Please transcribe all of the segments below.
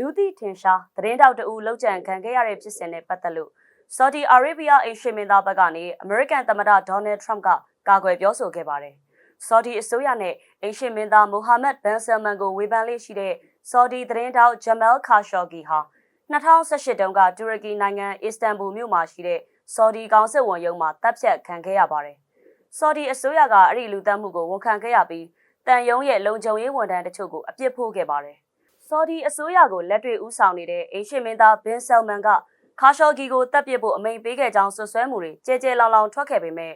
လူသိထင်ရှားသတင်းတောက်တအူလောက်ကျန်ခံခဲ့ရတဲ့ဖြစ်စဉ်နဲ့ပတ်သက်လို့ Saudi Arabia အိမ်ရှင်မင်းသားဘက်ကနေ American သမ္မတ Donald Trump ကကာကွယ်ပြောဆိုခဲ့ပါတယ်။ Saudi အစိုးရနဲ့အိမ်ရှင်မင်းသား Mohammed bin Salman ကိုဝေဖန်လေးရှိတဲ့ Saudi သတင်းတောက် Jamal Khashoggi ဟာ2018တုန်းကတူရကီနိုင်ငံအစ္စတန်ဘူမြို့မှာရှိတဲ့ Saudi ကောင်စစ်ဝန်ရုံးမှာတပ်ဖြတ်ခံခဲ့ရပါတယ်။ Saudi အစိုးရကအဲ့ဒီလူသတ်မှုကိုဝန်ခံခဲ့ရပြီးတန်ယုံရဲ့လုံခြုံရေးဝန်ထမ်းတချို့ကိုအပြစ်ဖို့ခဲ့ပါတယ်။ Saudi အစိုးရကိုလက်တွေ့ဦးဆောင်နေတဲ့အိမ်ရှင်မင်းသား Bin Salman ကခါရှော်ဂီကိုတပ်ပစ်ဖို့အမိန့်ပေးခဲ့ကြောင်းဆွဆွဲမှုတွေကြဲကြဲလောင်လောင်ထွက်ခဲ့ပေမဲ့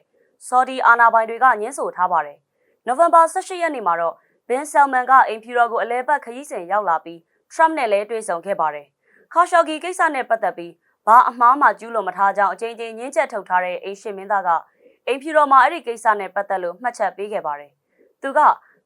Saudi အာဏာပိုင်တွေကညှင်းဆိုထားပါတယ်။ November 18ရက်နေ့မှာတော့ Bin Salman ကအိမ်ဖြူတော်ကိုအလဲပတ်ခရီးစဉ်ရောက်လာပြီး Trump နဲ့လည်းတွေ့ဆုံခဲ့ပါတယ်။ခါရှော်ဂီကိစ္စနဲ့ပတ်သက်ပြီးဘာအမှားမှကျူးလွန်မထားကြောင်းအကြိမ်ကြိမ်ညှင်းချက်ထုတ်ထားတဲ့အိမ်ရှင်မင်းသားကအိမ်ဖြူတော်မှာအဲ့ဒီကိစ္စနဲ့ပတ်သက်လို့မှတ်ချက်ပေးခဲ့ပါတယ်။သူက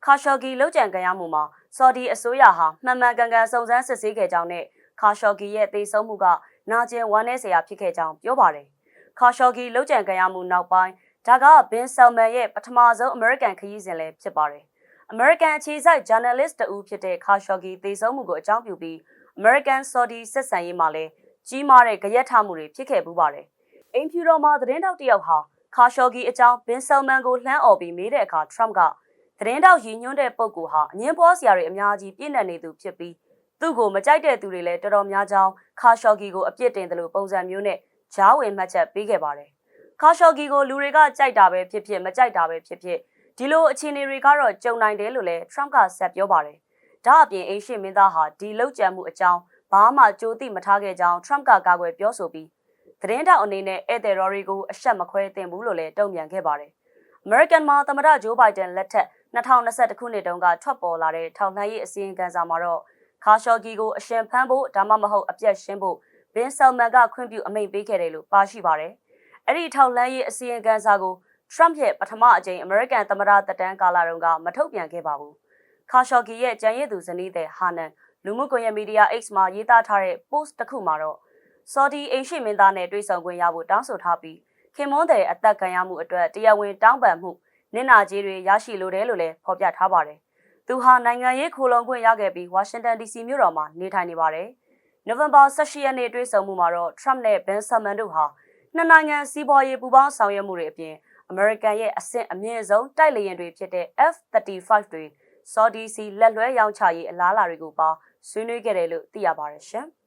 ခါရှော်ဂီလောက်ကျန်ကြရမှုမှာဆော်ဒီအစိုးရဟာမှန်မှန်ကန်ကန်စုံစမ်းစစ်ဆေးခဲ့ကြောင်းနဲ့ခါရှော်ဂီရဲ့သေဆုံးမှုကနာကျင်ဝမ်းနည်းစရာဖြစ်ခဲ့ကြောင်းပြောပါတယ်။ခါရှော်ဂီလောက်ကျန်ကြရမှုနောက်ပိုင်းဒါကဘင်ဆယ်မန်ရဲ့ပထမဆုံးအမေရိကန်ခရီးစဉ်လည်းဖြစ်ပါတယ်။ American အခြေစိုက် journalist တူဖြစ်တဲ့ခါရှော်ဂီသေဆုံးမှုကိုအကြောင်းပြုပြီး American Saudi ဆက်ဆံရေးမှာလည်းကြီးမားတဲ့ကြရက်ထမှုတွေဖြစ်ခဲ့ပူးပါတယ်။အိမ်ဖြူတော်မှာသတင်းတောက်တယောက်ဟာခါရှော်ဂီအကြောင်းဘင်ဆယ်မန်ကိုလှမ်းអော်ပြီးမေးတဲ့အခါ Trump က သတင်းတောက်ရည်ညွှန်းတဲ့ပုံကူဟာအငင်းပွားစရာတွေအများကြီးပြည့်နေနေသူဖြစ်ပြီးသူ့ကိုမကြိုက်တဲ့သူတွေလည်းတော်တော်များကြောင်းခါရှော်ဂီကိုအပြစ်တင်တယ်လို့ပုံစံမျိုးနဲ့ဂျားဝင်မှတ်ချက်ပေးခဲ့ပါတယ်။ခါရှော်ဂီကိုလူတွေကကြိုက်တာပဲဖြစ်ဖြစ်မကြိုက်တာပဲဖြစ်ဖြစ်ဒီလိုအခြေအနေတွေကတော့ကြုံနိုင်တယ်လို့လည်း Trump ကဆက်ပြောပါတယ်။ဒါအပြင်အိမ်ရှိမင်းသားဟာဒီလောက်ကြံမှုအကြောင်းဘာမှကြိုသိမထားခဲ့ကြောင်း Trump ကကာကွယ်ပြောဆိုပြီးသတင်းတောက်အနေနဲ့ဧည့်သည်တော်တွေကိုအဆက်မခွဲသင့်ဘူးလို့လည်းတုံ့ပြန်ခဲ့ပါတယ်။ American မှာသမ္မတဂျိုးဘိုင်ဒန်လက်ထက် 2021ခုနှစ်တုန်းကထွက်ပေါ်လာတဲ့ထောက်လှမ်းရေးအစည်းအဝေးစာမှာတော့ခါရှော်ဂီကိုအရှင်ဖမ်းဖို့ဒါမှမဟုတ်အပြတ်ရှင်းဖို့ဘင်ဆယ်မန်ကခွင့်ပြုအမိန့်ပေးခဲ့တယ်လို့ပါရှိပါတယ်။အဲ့ဒီထောက်လှမ်းရေးအစည်းအဝေးစာကို Trump ရဲ့ပထမအကြိမ် American သမ္မတတက်တန်းကာလတုန်းကမထုတ်ပြန်ခဲ့ပါဘူး။ခါရှော်ဂီရဲ့ကြံရည်သူဇနီးတဲ့ဟာနန်လူမှုကွန်ရက်မီဒီယာ X မှာရေးသားထားတဲ့ post တစ်ခုမှာတော့ Saudi အိမ်ရှိမင်းသားနဲ့တွေ့ဆုံခွင့်ရဖို့တောင်းဆိုထားပြီးခင်မွန်းတဲ့အသက်ခံရမှုအတွက်တရားဝင်တောင်းပန်မှု နင့်နာကြီးတွေရရှိလိုတယ်လို့လည်းဖော်ပြထားပါတယ်။သူဟာနိုင်ငံရေးခိုလုံခွင့်ရခဲ့ပြီးဝါရှင်တန် DC မြို့တော်မှာနေထိုင်နေပါတယ်။နိုဝင်ဘာ18ရက်နေ့တွေ့ဆုံမှုမှာတော့ Trump နဲ့ Ben Salman တို့ဟာနှစ်နိုင်ငံစီးပွားရေးပူးပေါင်းဆောင်ရွက်မှုတွေအပြင် American ရဲ့အဆင့်အမြင့်ဆုံးတိုက်လေယာဉ်တွေဖြစ်တဲ့ F-35 တွေ Saudi စီလက်လွှဲရောင်းချရေးအလားအလာတွေကိုပါဆွေးနွေးခဲ့တယ်လို့သိရပါတယ်ရှင်။